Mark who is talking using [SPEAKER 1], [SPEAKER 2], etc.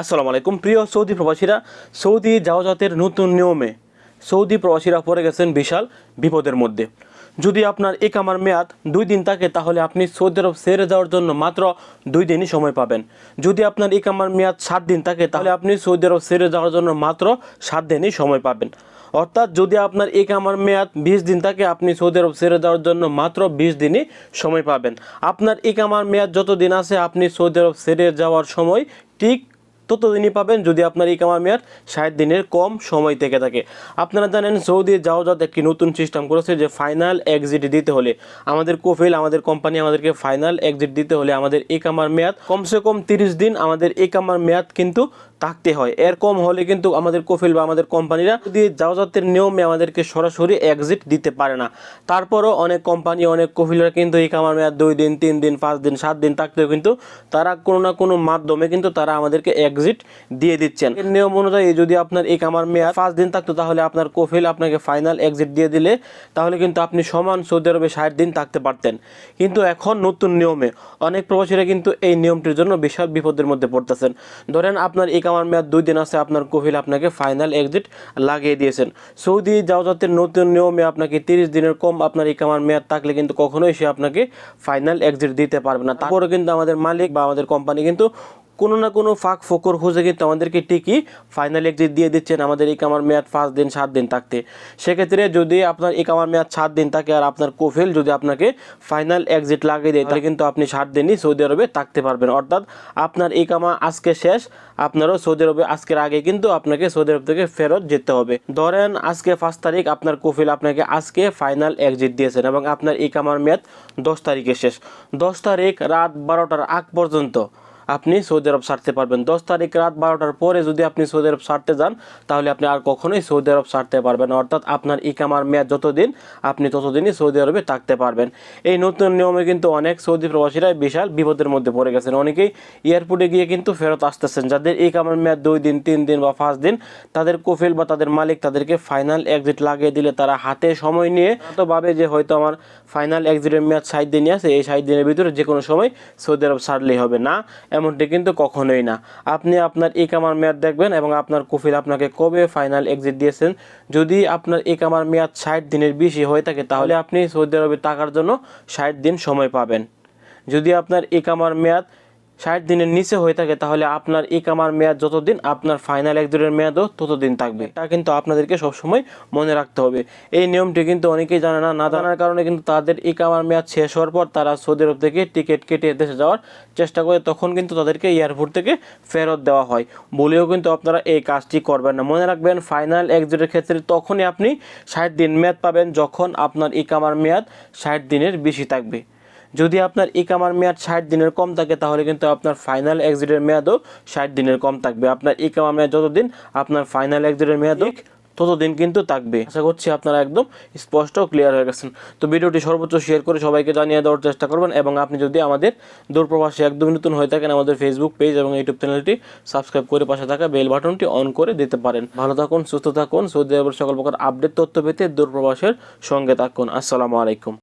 [SPEAKER 1] আসসালামু আলাইকুম। প্রিয় সৌদি প্রবাসীরা, সৌদি যাওয়াজাতের নতুন নিয়মে সৌদি প্রবাসীরা পড়ে গেছেন বিশাল বিপদের মধ্যে। যদি আপনার একামার মেয়াদ দুই দিন থাকে, তাহলে আপনি সৌদি আরব সেরে যাওয়ার জন্য মাত্র দুই দিনই সময় পাবেন। যদি আপনার একামার মেয়াদ সাত দিন থাকে, তাহলে আপনি সৌদি আরব সেরে যাওয়ার জন্য মাত্র সাত দিনই সময় পাবেন। অর্থাৎ যদি আপনার একামার মেয়াদ বিশ দিন থাকে, আপনি সৌদি আরব ছেড়ে যাওয়ার জন্য মাত্র বিশ দিনই সময় পাবেন। আপনার একামার মেয়াদ যত দিন আছে, আপনি সৌদি আরব ছেড়ে যাওয়ার সময় ঠিক ততদিনই পাবেন যদি আপনার এই কামার মেয়াদ ষাট দিনের কম সময় থেকে থাকে। আপনারা জানেন সৌদি যাওয়া একটি নতুন সিস্টেম করেছে যে ফাইনাল এক্সিট দিতে হলে। আমাদের কোফিল, আমাদের কোম্পানি আমাদেরকে ফাইনাল এক্সিট দিতে হলে আমাদের ইকামার কামার মেয়াদ কমসে কম তিরিশ দিন আমাদের ইকামার কামার মেয়াদ কিন্তু থাকতে হয়। এর কম হলে কিন্তু আমাদের কোফিল বা আমাদের কোম্পানিরা যদি যাওয়াজাতের নিয়মে আমাদেরকে সরাসরি এক্সিট দিতে পারে না। তারপরও অনেক কোম্পানি, অনেক কোফিলরা কিন্তু এই কামার মেয়াদ দুই দিন, তিন দিন, পাঁচ দিন, সাত দিন থাকতেও কিন্তু তারা কোনো না কোনো মাধ্যমে কিন্তু তারা আমাদেরকে এক্সিট দিয়ে দিচ্ছেন। এর নিয়ম অনুযায়ী যদি আপনার এই কামার মেয়াদ পাঁচ দিন থাকতো, তাহলে আপনার কোফিল আপনাকে ফাইনাল এক্সিট দিয়ে দিলে, তাহলে কিন্তু আপনি সমান সৌদি আরবে ষাট দিন থাকতে পারতেন। কিন্তু এখন নতুন নিয়মে অনেক প্রবাসীরা কিন্তু এই নিয়মটির জন্য বিশাল বিপদের মধ্যে পড়তেছেন। ধরেন আপনার এই কামার মেয়াদ দুই দিন আছে, আপনার কোভিল আপনাকে ফাইনাল এক্সিট লাগিয়ে দিয়েছেন। সৌদি যাওয়াতের নতুন নিয়মে আপনাকে তিরিশ দিনের কম আপনার এই কামার মেয়াদ থাকলে কিন্তু কখনোই সে আপনাকে ফাইনাল এক্সিট দিতে পারবে না। তারপরে কিন্তু আমাদের মালিক বা আমাদের কোম্পানি কিন্তু কোনো না কোনো ফাঁক ফোকর খুঁজে কিন্তু আমাদেরকে ঠিকই ফাইনাল এক্সিট দিয়ে দিচ্ছেন আমাদের এই কামার মেয়াদ পাঁচ দিন, সাত দিন থাকতে। সেক্ষেত্রে যদি আপনার এই কামার মেয়াদ সাত দিন থাকে আর আপনার কোফিল যদি আপনাকে ফাইনাল এক্সিট লাগিয়ে দেয়, তাহলে কিন্তু আপনি সাত দিনই সৌদি আরবে থাকতে পারবেন। অর্থাৎ আপনার এই কামা আজকে শেষ, আপনারও সৌদি আরবে আজকের আগে কিন্তু আপনাকে সৌদি আরব থেকে ফেরত যেতে হবে। ধরেন আজকে পাঁচ তারিখ আপনার কোফিল আপনাকে আজকে ফাইনাল এক্সিট দিয়েছেন এবং আপনার এই কামার মেয়াদ দশ তারিখে শেষ। দশ তারিখ রাত বারোটার আগ পর্যন্ত আপনি সৌদি আরব ছাড়তে পারবেন। দশ তারিখ রাত বারোটার পরে যদি আপনি সৌদি আরব ছাড়তে যান, তাহলে আপনি আর কখনোই সৌদি আরব ছাড়তে পারবেন অর্থাৎ আপনার ইকামার মেয়াদ যতদিন, আপনি ততদিনই সৌদি আরবে থাকতে পারবেন। এই নতুন নিয়মে কিন্তু অনেক সৌদি প্রবাসীরা বিশাল বিপদের মধ্যে পড়ে গেছেন। অনেকেই এয়ারপোর্টে গিয়ে কিন্তু ফেরত আসতেছেন। যাদের ইকামার মেয়াদ দুই দিন, তিন দিন বা পাঁচ দিন, তাদের কোফিল বা তাদের মালিক তাদেরকে ফাইনাল এক্সিট লাগিয়ে দিলে তারা হাতে সময় নিয়ে তো ভাবে যে হয়তো আমার ফাইনাল এক্সিটের মেয়াদ ষাট দিনই আছে, এই ষাট দিনের ভিতরে যে কোনো সময় সৌদি আরব ছাড়লেই হবে। না এমনটি কিন্তু কখনোই না। আপনি আপনার ইকামার কামার মেয়াদ দেখবেন এবং আপনার কফিল আপনাকে কবে ফাইনাল এক্সিট দিয়েছেন। যদি আপনার ইকামার কামার মেয়াদ ষাট দিনের বেশি হয়ে থাকে, তাহলে আপনি সৌদি আরবে টাকার জন্য ষাট দিন সময় পাবেন। যদি আপনার ইকামার কামার মেয়াদ ষাট দিনের নিচে হয়ে থাকে, তাহলে আপনার এই কামার মেয়াদ যতদিন, আপনার ফাইনাল এক একদিনের মেয়াদও ততদিন থাকবে। এটা কিন্তু আপনাদেরকে সবসময় মনে রাখতে হবে। এই নিয়মটি কিন্তু অনেকেই জানে না। না জানার কারণে কিন্তু তাদের এই কামার মেয়াদ শেষ হওয়ার পর তারা সৌদি আরব থেকে টিকিট কেটে দেশে যাওয়ার চেষ্টা করে, তখন কিন্তু তাদেরকে এয়ারপোর্ট থেকে ফেরত দেওয়া হয়। বলেও কিন্তু আপনারা এই কাজটি করবেন না। মনে রাখবেন ফাইনাল এক এক্সিটের ক্ষেত্রে তখনই আপনি ষাট দিন মেয়াদ পাবেন, যখন আপনার এই কামার মেয়াদ ষাট দিনের বেশি থাকবে। যদি আপনার ইকামার মেয়াদ ষাট দিনের কম থাকে তাহলে কিন্তু আপনার ফাইনাল এক্সিটের মেয়াদও ষাট দিনের কম থাকবে। আপনার ইকামার মেয়াদ যতদিন আপনার ফাইনাল এক্সিটের মেয়াদও ততদিন কিন্তু থাকবে। আশা করছি আপনারা একদম স্পষ্ট ক্লিয়ার হয়ে গেছেন। তো ভিডিওটি সর্বোচ্চ শেয়ার করে সবাইকে জানিয়ে দেওয়ার চেষ্টা করবেন এবং আপনি যদি আমাদের দূরপ্রবাসী একদম নতুন হয়ে থাকেন আমাদের ফেসবুক পেজ এবং ইউটিউব চ্যানেলটি সাবস্ক্রাইব করে পাশে থাকা বেল বাটনটি অন করে দিতে পারেন। ভালো থাকুন সুস্থ থাকুন। সৌদি আরবের সকল প্রকার আপডেট তথ্য পেতে দূরপ্রবাসের সঙ্গে থাকুন। আসসালামু আলাইকুম।